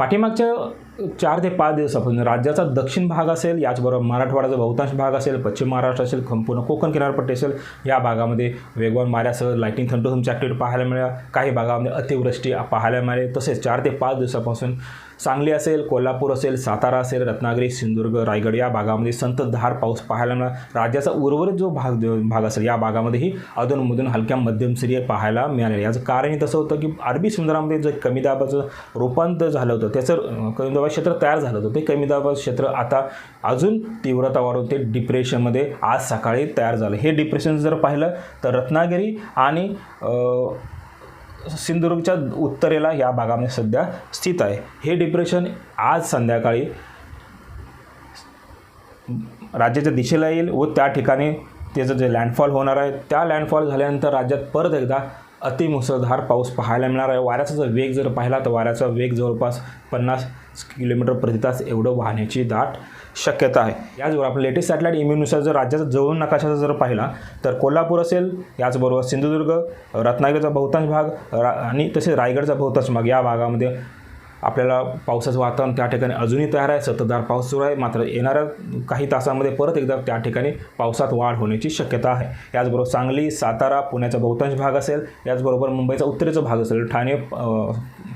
पाठीमागच्या चार ते पाच दिवसापासून राज्याचा दक्षिण भाग असेल याचबरोबर मराठवाड्याचा बहुतांश भाग असेल पश्चिम महाराष्ट्र असेल संपूर्ण कोकण किनारपट्टी असेल या भागामध्ये वेगवान माऱ्यासह लाईटिंग थंडोसमची ॲक्टिव्हिटी पाहायला मिळाल्या काही भागामध्ये अतिवृष्टी पाहायला मिळाली. तसेच चार ते पाच दिवसापासून सांगली असेल कोल्हापूर असेल सातारा असेल रत्नागिरी सिंधुदुर्ग रायगड या भागामध्ये संततधार पाऊस पाहायला मिळाला. राज्याचा उर्वरित जो भाग भाग असेल या भागामध्येही अधूनमधून हलक्या मध्यमस्तरीय पाहायला मिळाले याचं कारणही तसं होतं की अरबी समुद्रामध्ये जे कमी दाबाचं रूपांतर झालं होतं त्याचं कमी दाबाचं क्षेत्र तयार झालं होतं ते कमी दाबाचं क्षेत्र आता अजून तीव्रता वाढून ते डिप्रेशनमध्ये आज सकाळी तयार झालं. हे डिप्रेशन जर पाहिलं तर रत्नागिरी आणि सिंधुदुर्गच्या उत्तरेला या भागामध्ये सध्या स्थित आहे. हे डिप्रेशन आज संध्याकाळी राज्याच्या दिशेला येईल व त्या ठिकाणी त्याचं जे लँडफॉल होणार आहे त्या लँडफॉल झाल्यानंतर राज्यात परत एकदा अतिमुसळधार पाऊस पाहायला मिळणार आहे. वाऱ्याचा जर वेग जर पाहिला तर वाऱ्याचा वेग जवळपास पन्नास किलोमीटर प्रति तास एवढं वाहण्याची दाट शक्यता आहे. याचबरोबर आपण लेटेस्ट सॅटेलाईट इमेजनुसार जर राज्याचा जवळ नकाशाचा जर पाहिला तर कोल्हापूर असेल याचबरोबर सिंधुदुर्ग रत्नागिरीचा बहुतांश भाग रा आणि तसेच रायगडचा बहुतांश भाग या भागामध्ये आपल्याला पावसाचं वातावरण त्या ठिकाणी अजूनही तयार आहे सततधार पाऊस सुरू आहे मात्र येणाऱ्या काही तासामध्ये परत एकदा त्या ठिकाणी पावसात वाढ होण्याची शक्यता आहे. याचबरोबर सांगली सातारा पुण्याचा बहुतांश भाग असेल याचबरोबर मुंबईचा उत्तरेचा भाग असेल ठाणे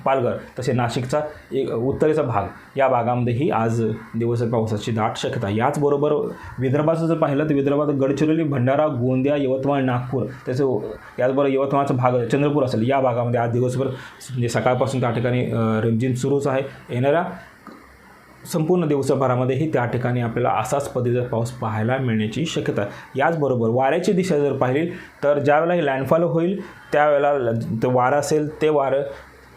पालघर तसे नाशिकचा एक उत्तरेचा भाग. या भागामध्येही आज दिवस पावसाची दाट शक्यता याचबरोबर विदर्भाचं जर पाहिलं तर विदर्भात गडचिरोली भंडारा गोंदिया यवतमाळ नागपूर त्याचं याचबरोबर यवतमाळचा भाग चंद्रपूर असेल या भागामध्ये आज दिवसभर म्हणजे सकाळपासून त्या ठिकाणी रिमझिम सुरूच आहे. येणाऱ्या संपूर्ण दिवसभरामध्येही त्या ठिकाणी आपल्याला असाच पद्धतीचा पाऊस पाहायला मिळण्याची शक्यता याचबरोबर वाऱ्याची दिशा जर पाहिली तर ज्यावेळेला हे लँडफॉल होईल त्यावेळेला ते वारं असेल ते वारं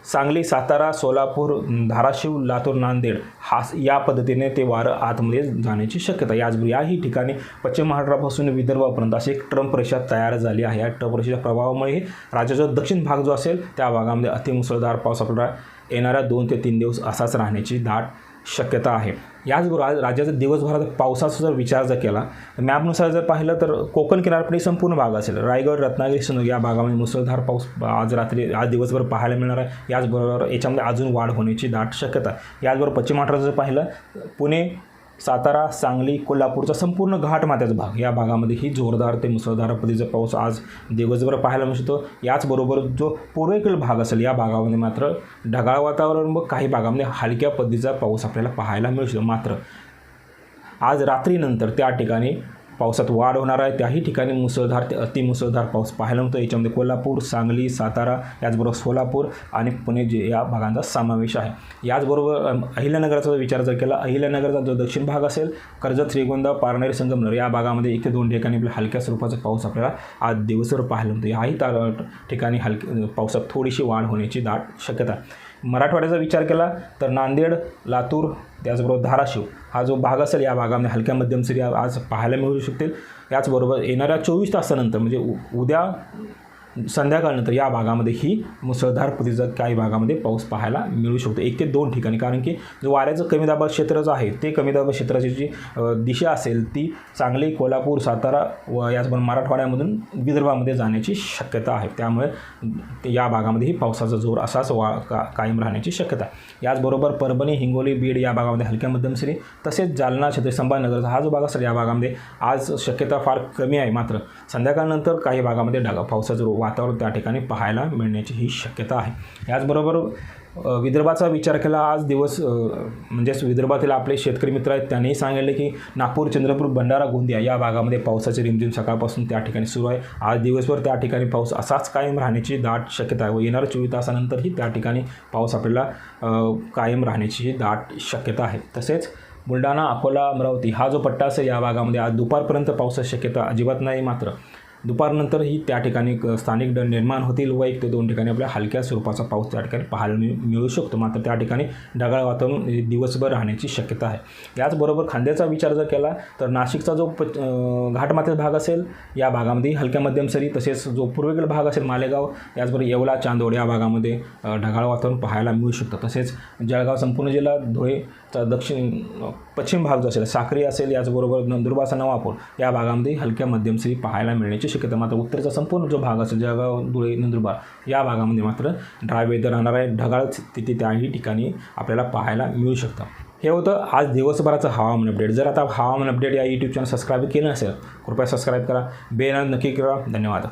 सांगली सातारा सोलापूर धाराशिव लातूर नांदेड हा या पद्धतीने ते वारं आतमध्ये जाण्याची शक्यता आहे. याही ठिकाणी पश्चिम महाराष्ट्रापासून विदर्भापर्यंत अशी एक ट्रम्प रेषा तयार झाली आहे या ट्रम्प रेषेच्या प्रभावामुळे राज्याचा दक्षिण भाग जो असेल त्या भागामध्ये अतिमुसळधार पाऊस आपल्याला येणाऱ्या दोन ते तीन दिवस असाच राहण्याची दाट शक्यता आहे. याचबरोबर आज राज्याचा दिवसभरात पावसाचा जर विचार जर केला तर मॅपनुसार जर पाहिलं तर कोकण किनारपट्टी संपूर्ण भाग असेल. रायगड रत्नागिरी सिंधुदुर्ग या भागामध्ये मुसळधार पाऊस आज रात्री आज दिवसभर पाहायला मिळणार आहे. याचबरोबर याच्यामध्ये अजून वाढ होण्याची दाट शक्यता याचबरोबर पश्चिम महाराष्ट्रात जर पाहिलं पुणे सातारा सांगली कोल्हापूरचा संपूर्ण घाटमाथ्याचा भाग. या भागामध्येही जोरदार ते मुसळधार पद्धतीचा पाऊस आज दिवसभर पाहायला मिळतो. याचबरोबर जो पूर्वेकडील भाग असेल या भागामध्ये मात्र ढगाळ वातावरण व काही भागामध्ये हलक्या पद्धतीचा पाऊस आपल्याला पाहायला मिळू शकतो. मात्र आज रात्रीनंतर त्या ठिकाणी पावसात वाढ होणार आहे. त्याही ठिकाणी मुसळधार ते अतिमुसळधार पाऊस पाहायला मिळतो याच्यामध्ये कोल्हापूर सांगली सातारा याचबरोबर सोलापूर आणि पुणे जे या भागांचा समावेश आहे. याचबरोबर अहिल्यानगराचा अहिल्यानगरचा विचार जर केला अहिल्यानगरचा जो दक्षिण भाग असेल कर्जत श्रीगोंदा पारनेर संगमनेर या भागामध्ये एक ते दोन ठिकाणी आपल्या हलक्या स्वरूपाचा पाऊस आपल्याला आज दिवसभर पाहायला मिळतो याही तार ठिकाणी हलकी पावसात थोडीशी वाढ होण्याची दाट शक्यता मराठवाड्याचा विचार केला तर नांदेड लातूर त्याचबरोबर धाराशिव हा जो भाग असेल या भागामध्ये हलक्या मध्यम सरी आज पाहायला मिळू शकतील. याचबरोबर येणाऱ्या चोवीस तासानंतर म्हणजे उ उद्या संध्याकाळनंतर या भागामध्ये ही मुसळधार पद्धतीचा काही भागामध्ये पाऊस पाहायला मिळू शकतो. एक ते दोन ठिकाणी कारण की जो वाऱ्याचं कमी दाबा क्षेत्र जो आहे ते कमी दाबा क्षेत्राची जी दिशा असेल ती सांगली कोल्हापूर सातारा व याचबरोबर मराठवाड्यामधून विदर्भामध्ये जाण्याची शक्यता आहे. त्यामुळे या भागामध्येही पावसाचा जोर असाच वा का कायम राहण्याची शक्यता आहे. याचबरोबर परभणी हिंगोली बीड या भागामध्ये हलक्या मध्यमसरी तसेच जालना छत्रपती संभाजीनगरचा हा जो भाग असेल या भागामध्ये आज शक्यता फार कमी आहे मात्र. संध्याकाळनंतर काही भागामध्ये ढगा पावसाचं वातावरण त्या ठिकाणी पाहायला मिळण्याची ही शक्यता आहे. याचबरोबर विदर्भाचा विचार केला आज दिवस म्हणजेच विदर्भातील आपले शेतकरी मित्र आहेत त्यांनीही सांगितले की नागपूर चंद्रपूर भंडारा गोंदिया या भागामध्ये पावसाची रिमझिम सकाळपासून त्या ठिकाणी सुरू आहे. आज दिवसभर त्या ठिकाणी पाऊस असाच कायम राहण्याची दाट शक्यता आहे व येणाऱ्या चोवीस तासानंतरही त्या ठिकाणी पाऊस आपल्याला कायम राहण्याची ही दाट शक्यता आहे. तसेच बुलढाणा अकोला अमरावती हा जो पट्टा असेल या भागामध्ये आज दुपारपर्यंत पावसाची शक्यता अजिबात नाही मात्र दुपारनंतरही त्या ठिकाणी क- स्थानिक डण निर्माण होतील व एक ते दोन ठिकाणी आपल्या हलक्या स्वरूपाचा पाऊस त्या ठिकाणी पाहायला मिळू शकतो. मात्र त्या ठिकाणी ढगाळ वातावरण हे दिवसभर राहण्याची शक्यता आहे. याचबरोबर खांद्याचा विचार जर केला तर नाशिकचा जो प अं, घाटमाथ्याचा भाग असेल या भागामध्ये हलक्या मध्यम सरी तसेच जो पूर्वेकडील भाग असेल मालेगाव याचबरोबर येवला चांदोड या भागामध्ये ढगाळ वातावरण पाहायला मिळू शकतं. तसेच जळगाव संपूर्ण जिल्हा धुळे तर दक्षिण पश्चिम भाग जो असेल साक्री असेल याचबरोबर नंदुरबारचा नवापूर या भागामध्ये हलक्या मध्यम सरी पाहायला मिळण्याची शक्यता मात्र उत्तरचा संपूर्ण जो भाग असेल जळगाव धुळे नंदुरबार या भागामध्ये मात्र ड्राय वेदर राहणार आहे. ढगाळ स्थिती त्याही ठिकाणी आपल्याला पाहायला मिळू शकतं. हे होतं आज दिवसभराचं हवामान अपडेट जर आता हवामान अपडेट या यूट्यूब चॅनल सबस्क्राईब केलं नसेल कृपया सबस्क्राईब करा. बेल नक्की करा. धन्यवाद.